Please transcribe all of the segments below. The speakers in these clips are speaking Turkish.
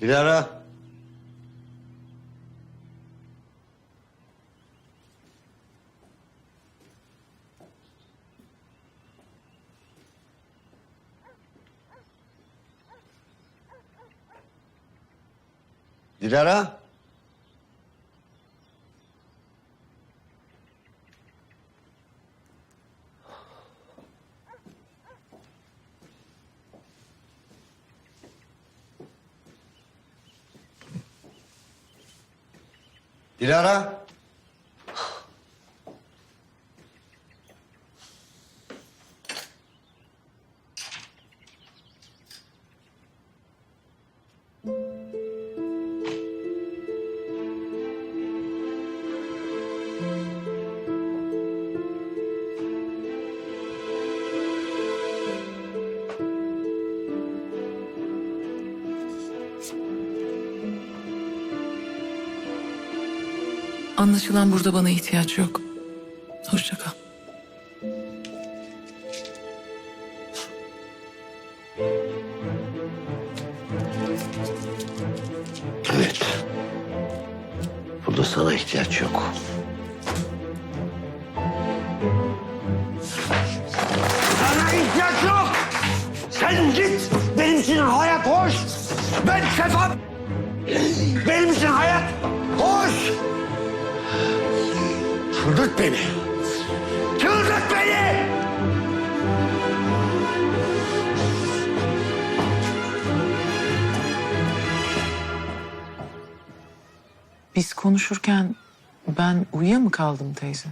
Dilara. Dilara. Anlaşılan burada bana ihtiyaç yok. Hoşça kal. Evet. Burada sana ihtiyaç yok. Sana ihtiyaç yok. Sen git. Benim için hayat hoş. Ben Sefa. Benim için hayat hoş. Çıldırt beni. Çıldırt beni. Biz konuşurken ben uyuya mı kaldım teyze?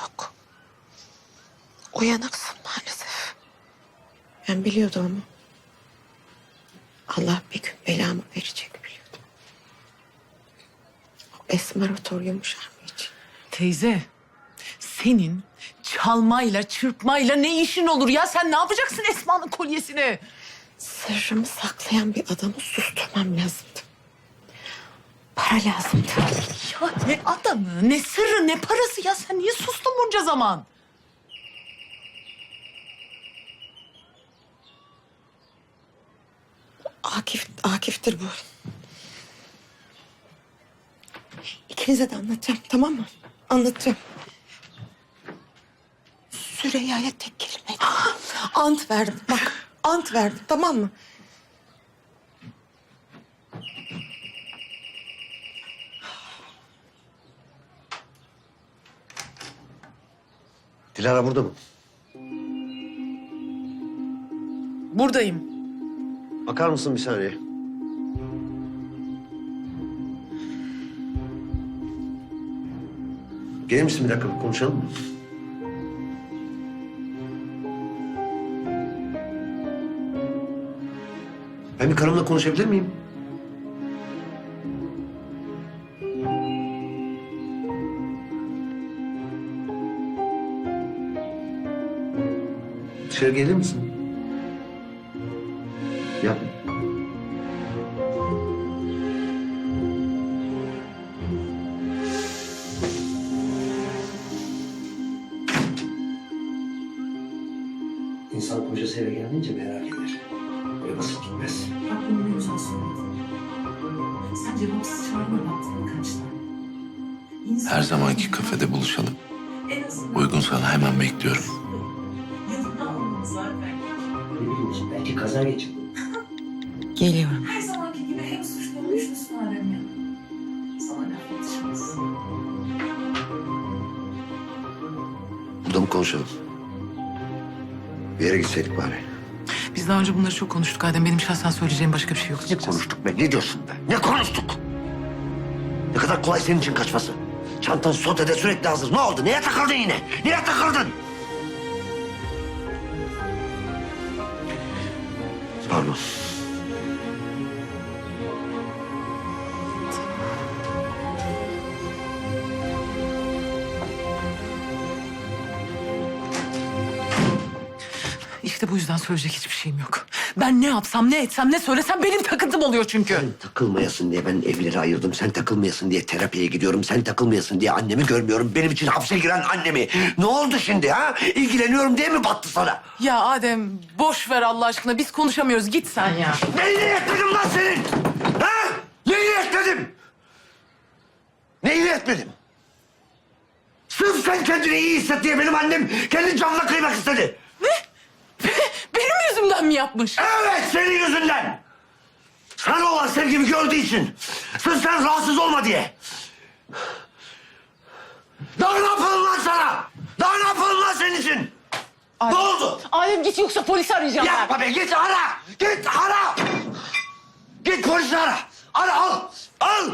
Yok. Uyanıksın maalesef. Ben biliyordum ama. Allah bir gün belamı verecek biliyordum. O esmarator yumuşar mı hiç? Teyze, senin çalmayla, çırpmayla ne işin olur ya? Sen ne yapacaksın Esma'nın kolyesini? Sırrımı saklayan bir adamı susturmam lazımdı. Para lazımdı. Ya ne adamı, ne sırrı, ne parası ya? Sen niye sustun bunca zaman? Akif, Akif'tir bu. İkinize de anlatacağım tamam mı? Anlatacağım. Süreyya'ya tek kelime. Ant verdim bak. Ant verdim tamam mı? Dilara burada mı? Buradayım. Bakar mısın bir saniye? Gelir misin bir dakika bir konuşalım mı? Ben bir karımla konuşabilir miyim? Dışarı gelir misin? Yap. Kafede buluşalım. En azından Uygunsa hemen bekliyorum. belki kaza geçirdi. Geliyorum. Her zamanki gibi hem suçlu hem güçlüsün Adem ya. Sana laf yetişmez. Burada mı konuşalım? Bir yere gitseydik bari. Biz daha önce bunları çok konuştuk Adem. Benim şahsen söyleyeceğim başka bir şey yok. Ne konuştuk be? Ne diyorsun be? Ne konuştuk? Ne kadar kolay senin için kaçması. Çantan sotede sürekli hazır. Ne oldu? Niye takıldın yine? Niye takıldın? Pardon. İşte bu yüzden söyleyecek hiçbir şeyim yok. Ben ne yapsam, ne etsem, ne söylesem benim takıntım oluyor çünkü. Sen takılmayasın diye ben evleri ayırdım. Sen takılmayasın diye terapiye gidiyorum. Sen takılmayasın diye annemi görmüyorum. Benim için hapse giren annemi. Ne oldu şimdi ha? İlgileniyorum diye mi battı sana? Ya Adem boş ver Allah aşkına. Biz konuşamıyoruz. Git sen ya. Neyini etmedim lan senin? Ha? Neyini etmedim? Neyini etmedim? Sırf sen kendini iyi hisset diye benim annem kendi canına kıymak istedi. Benim yüzümden mi yapmış? Evet senin yüzünden. Sana olan sevgimi gördüğü için. Sırf sen rahatsız olma diye. Daha ne yapalım lan sana? Daha ne yapalım lan senin için? Ne oldu? Adem git yoksa polisi arayacağım ben. Yapma be git ara. Git ara. Git polisi ara. Ara al. Al.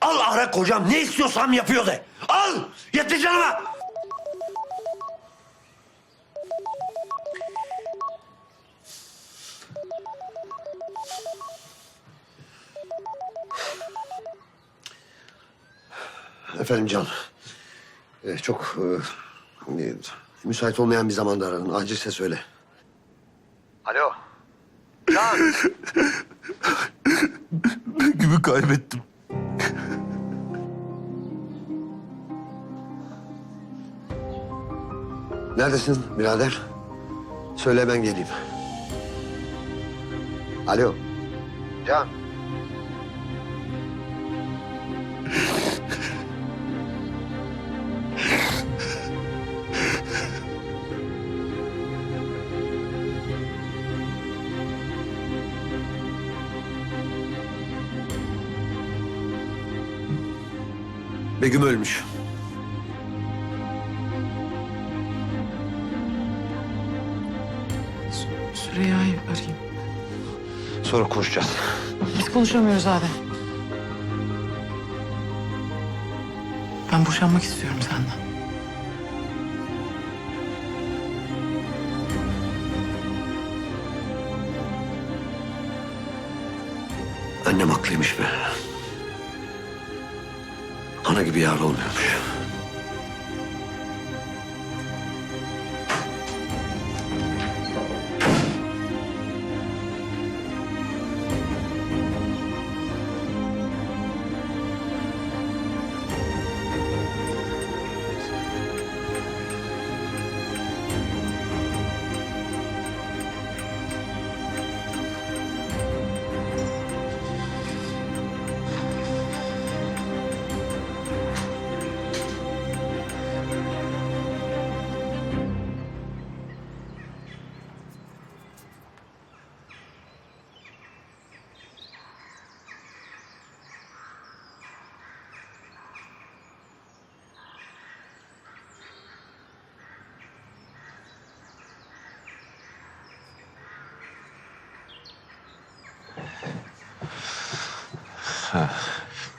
Al ara kocam ne istiyorsam yapıyor de. Al. Yetti canıma. Efendim Can. Ee, çok e, müsait olmayan bir zamanda aradın. Acilse söyle. Alo. Can. Gibi kaybettim. Neredesin birader? Söyle ben geleyim. Alo. Can. Begüm ölmüş. Süreyya'yı arayayım. Sonra konuşacağız. Biz konuşamıyoruz Adem. Ben boşanmak istiyorum senden. Annem haklıymış be. Ana gibi yar olmuyormuş.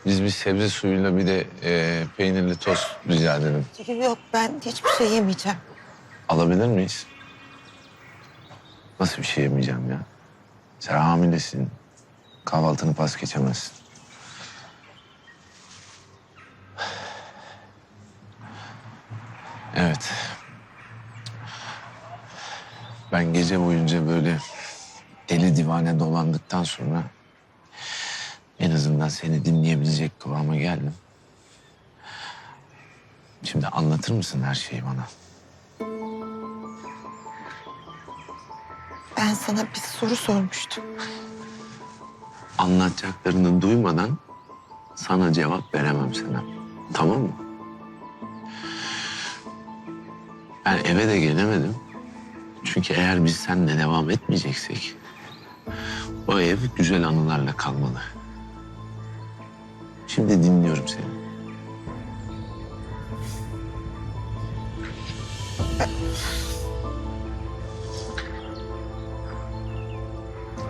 Biz bir sebze suyuyla bir de e, peynirli tost rica edelim. Yok ben hiçbir şey yemeyeceğim. Alabilir miyiz? Nasıl bir şey yemeyeceğim ya? Sen hamilesin. Kahvaltını pas geçemezsin. Evet. Ben gece boyunca böyle deli divane dolandıktan sonra en azından seni dinleyebilecek kıvama geldim. Şimdi anlatır mısın her şeyi bana? Ben sana bir soru sormuştum. Anlatacaklarını duymadan sana cevap veremem sana. Tamam mı? Ben eve de gelemedim. Çünkü eğer biz seninle devam etmeyeceksek... ...o ev güzel anılarla kalmalı. Şimdi dinliyorum seni.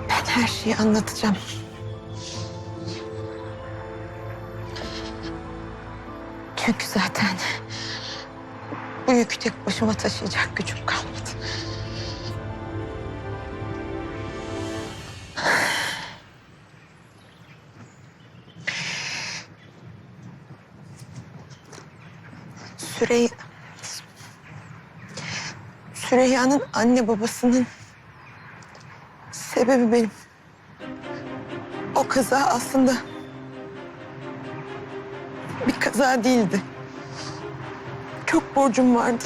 Ben her şeyi anlatacağım. Çünkü zaten bu yükü tek başıma taşıyacak gücüm kalmadı. Süreyya... Süreyya'nın anne babasının sebebi benim. O kaza aslında bir kaza değildi. Çok borcum vardı.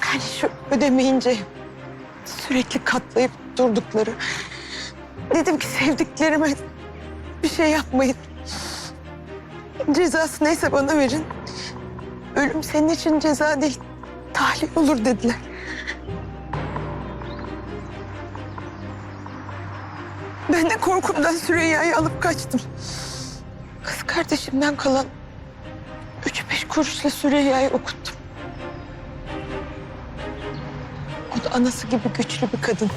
Hani şu ödemeyince sürekli katlayıp durdukları. Dedim ki sevdiklerime bir şey yapmayın. Cezası neyse bana verin. Ölüm senin için ceza değil, tahliye olur dediler. Ben de korkumdan Süreyya'yı alıp kaçtım. Kız kardeşimden kalan üç beş kuruşla Süreyya'yı okuttum. O da anası gibi güçlü bir kadın.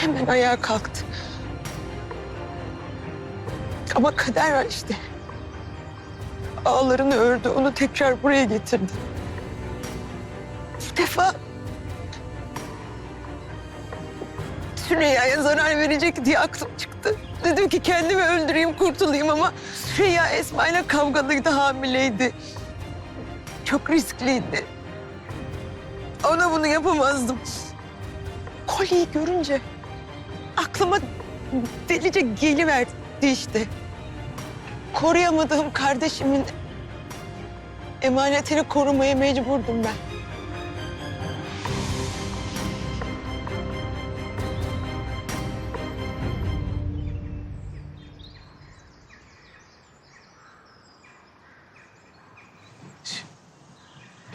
Hemen ayağa kalktı. Ama kader var işte. Ağlarını ördü, onu tekrar buraya getirdi. Bu defa Süreyya'ya zarar verecek diye aklım çıktı. Dedim ki kendimi öldüreyim, kurtulayım ama Süreyya Esma ile kavgalıydı, hamileydi. Çok riskliydi. Ona bunu yapamazdım. Kolyeyi görünce aklıma delice geliverdi işte. Koruyamadığım kardeşimin emanetini korumaya mecburdum ben.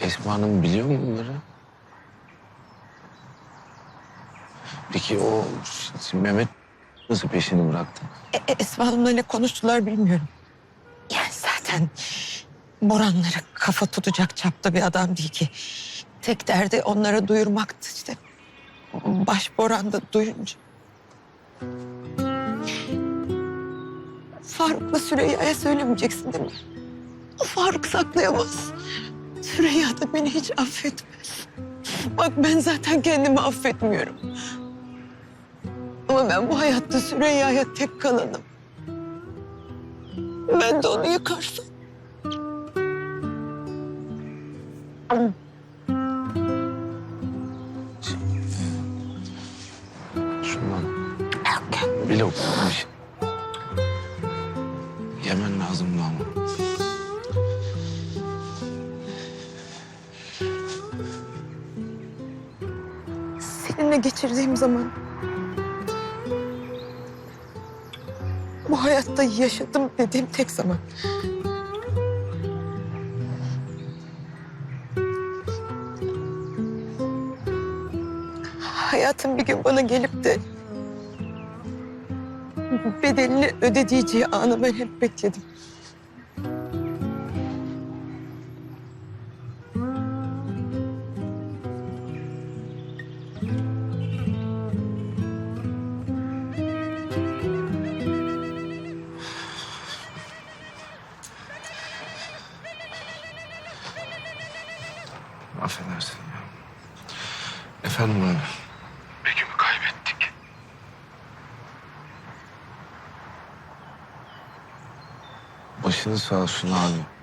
Esma Hanım biliyor mu bunları? Peki o Mehmet nasıl peşini bıraktı? E, Esma Hanım'la ne konuştular bilmiyorum. Yani zaten Boranlara kafa tutacak çapta bir adam değil ki. Tek derdi onlara duyurmaktı işte. Baş Boran da duyunca. Faruk'la Süreyya'ya söylemeyeceksin değil mi? O Faruk saklayamaz. Süreyya da beni hiç affetmez. Bak ben zaten kendimi affetmiyorum. Ama ben bu hayatta Süreyya'ya tek kalanım. Ben de onu yıkarsam. Şundan bir lokma bir şey. Yemen lazımdı ama. Seninle geçirdiğim zaman... Bu hayatta yaşadım dediğim tek zaman. Hayatım bir gün bana gelip de... ...bedelini ödeyeceği anı ben hep bekledim. Affedersin ya. Efendim abi. Başınız sağ olsun abi.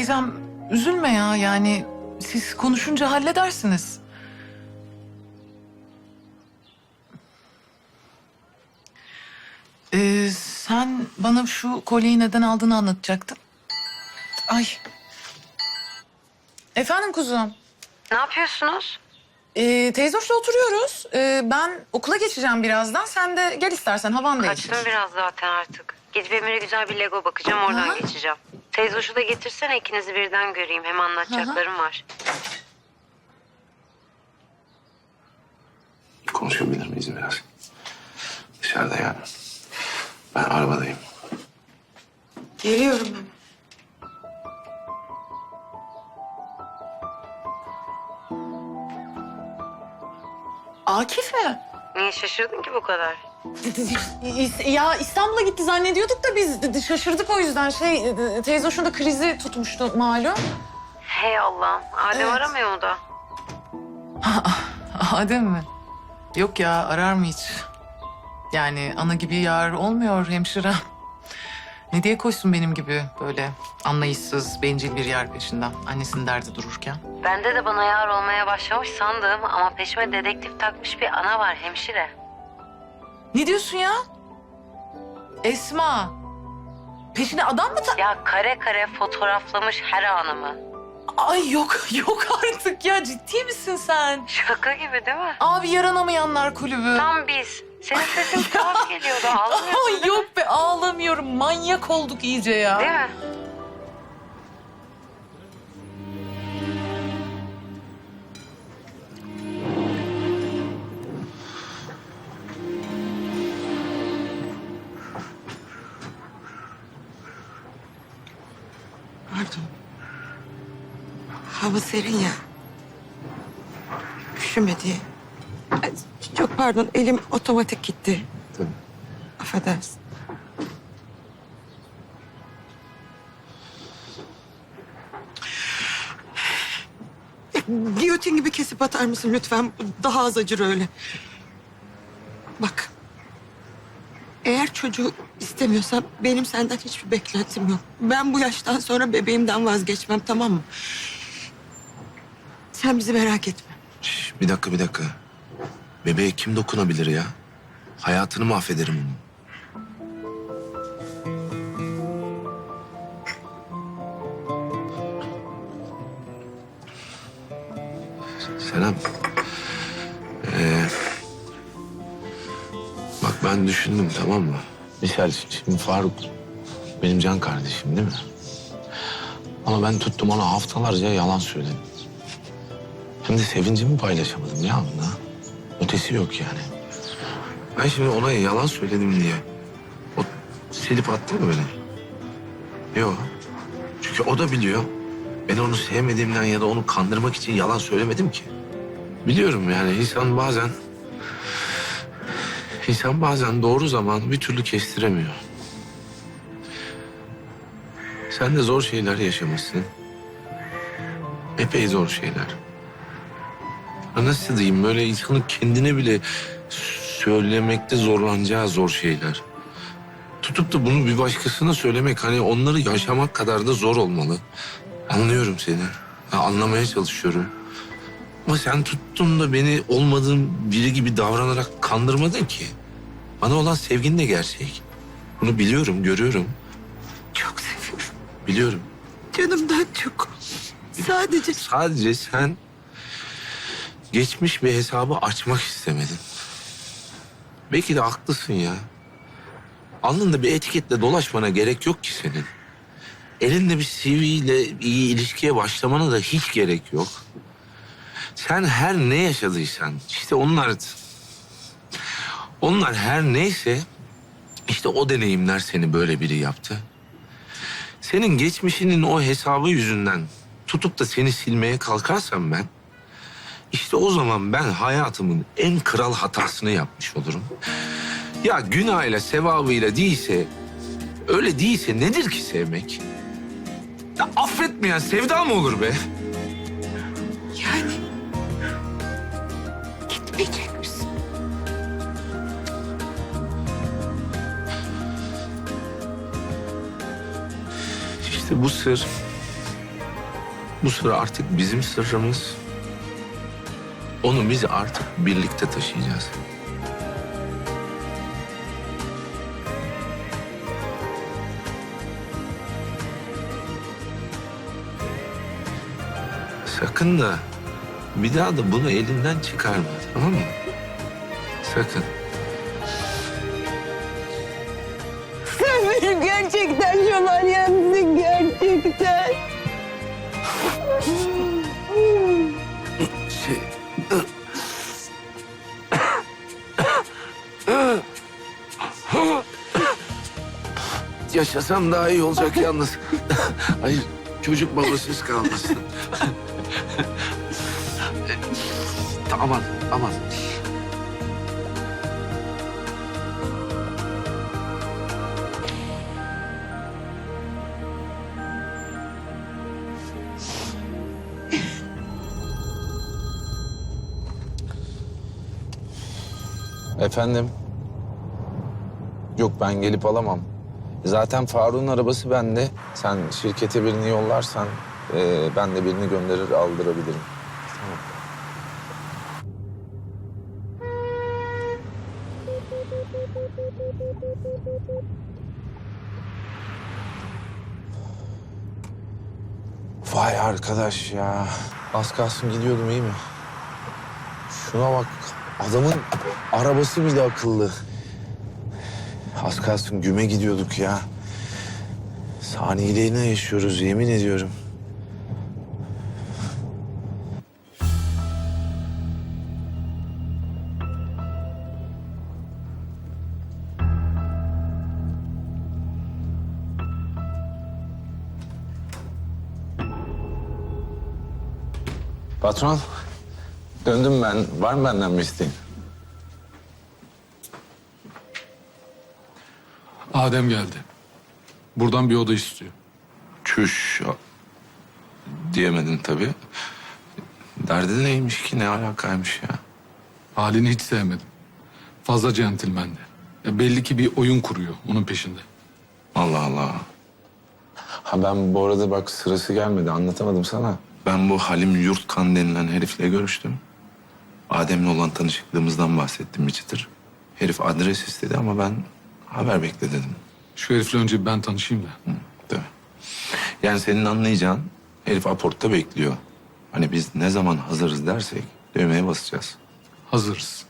Teyzem üzülme ya yani siz konuşunca halledersiniz. Ee, sen bana şu kolyeyi neden aldığını anlatacaktın. Ay. Efendim kuzum. Ne yapıyorsunuz? Ee, teyze hoşla oturuyoruz. Ee, ben okula geçeceğim birazdan. Sen de gel istersen havan değiştir. Kaçtım biraz zaten artık. Gidip Emir'e güzel bir Lego bakacağım oradan Aha. geçeceğim. Teyze hoşu da getirsene ikinizi birden göreyim. Hem anlatacaklarım var. Konuşabilir miyiz biraz? Dışarıda yani. Ben arabadayım. Geliyorum hemen. Akif'e. Niye şaşırdın ki bu kadar? Ya İstanbul'a gitti zannediyorduk da biz şaşırdık o yüzden. Şey teyze hoşunda krizi tutmuştu malum. Hey Allah'ım. Adem Evet. aramıyor mu da? Adem mi? Yok ya arar mı hiç? Yani ana gibi yar olmuyor hemşire. Ne diye koşsun benim gibi böyle anlayışsız, bencil bir yer peşinden. Annesinin derdi dururken. Bende de bana yar olmaya başlamış sandım ama peşime dedektif takmış bir ana var hemşire. Ne diyorsun ya? Esma. Peşine adam mı ta... Ya kare kare fotoğraflamış her anımı. Ay yok, yok artık ya. Ciddi misin sen? Şaka gibi değil mi? Abi yaranamayanlar kulübü. Tam biz. Senin sesin tuhaf geliyordu. Ağlamıyorsun Ay yok be ağlamıyorum. Manyak olduk iyice ya. değil mi? Hava serin ya. Üşüme diye. Ay, Çok pardon elim otomatik gitti. Tabii. Affedersin. Giyotin gibi kesip atar mısın lütfen? Daha az acır öyle. Bak. Eğer çocuğu istemiyorsan benim senden hiçbir beklentim yok. Ben bu yaştan sonra bebeğimden vazgeçmem tamam mı? Sen bizi merak etme. Şş, bir dakika bir dakika. Bebeğe kim dokunabilir ya? Hayatını mahvederim onun. Selam. Ee, bak ben düşündüm tamam mı? Misal şimdi Faruk benim can kardeşim değil mi? Ama ben tuttum ona haftalarca yalan söyledim. Hem de sevincimi paylaşamadım ya bunda. Ötesi yok yani. Ben şimdi ona yalan söyledim diye. O silip attı mı beni? Yok. Çünkü o da biliyor. Ben onu sevmediğimden ya da onu kandırmak için yalan söylemedim ki. Biliyorum yani insan bazen... insan bazen doğru zaman bir türlü kestiremiyor. Sen de zor şeyler yaşamışsın. Epey zor şeyler. Nasıl diyeyim böyle insanın kendine bile söylemekte zorlanacağı zor şeyler. Tutup da bunu bir başkasına söylemek hani onları yaşamak kadar da zor olmalı. Anlıyorum seni. Ha, anlamaya çalışıyorum. Ama sen tuttun da beni olmadığım biri gibi davranarak kandırmadın ki. Bana olan sevgin de gerçek. Bunu biliyorum, görüyorum. Çok seviyorum. Biliyorum. Canımdan çok. Sadece Sadece sen geçmiş bir hesabı açmak istemedin. Belki de haklısın ya. Alnında bir etiketle dolaşmana gerek yok ki senin. Elinde bir CV ile iyi ilişkiye başlamana da hiç gerek yok. Sen her ne yaşadıysan işte onlar... Onlar her neyse işte o deneyimler seni böyle biri yaptı. Senin geçmişinin o hesabı yüzünden tutup da seni silmeye kalkarsam ben... işte o zaman ben hayatımın en kral hatasını yapmış olurum. Ya günahıyla sevabıyla değilse, öyle değilse nedir ki sevmek? Ya affetmeyen sevda mı olur be? yani gitmeyecek misin? İşte bu sır, bu sır artık bizim sırrımız. Onu biz artık birlikte taşıyacağız. Sakın da bir daha da bunu elinden çıkarma tamam mı? Sakın. Sen gerçekten şövalyemsin gerçekten. yaşasam daha iyi olacak yalnız. Hayır, çocuk babasız kalmasın. E, aman, aman. Efendim? Yok ben gelip alamam. Zaten Faruk'un arabası bende. Sen şirkete birini yollarsan e, ben de birini gönderir aldırabilirim. Vay arkadaş ya. Az kalsın gidiyordum iyi mi? Şuna bak. Adamın arabası bile akıllı. Az kalsın güme gidiyorduk ya. Saniyeliğine yaşıyoruz yemin ediyorum. Patron, döndüm ben. Var mı benden bir isteğin? Adem geldi. Buradan bir oda istiyor. Çüş diyemedin tabii. Derdi neymiş ki ne alakaymış ya? Halini hiç sevmedim. Fazla centilmendi. Ya belli ki bir oyun kuruyor onun peşinde. Allah Allah. Ha ben bu arada bak sırası gelmedi anlatamadım sana. Ben bu Halim Yurtkan denilen herifle görüştüm. Adem'le olan tanışıklığımızdan bahsettim bir çıtır. Herif adres istedi ama ben haber bekle dedim. Şu herifle önce ben tanışayım da. Hı, tabii. Yani senin anlayacağın herif aportta bekliyor. Hani biz ne zaman hazırız dersek düğmeye basacağız. Hazırız.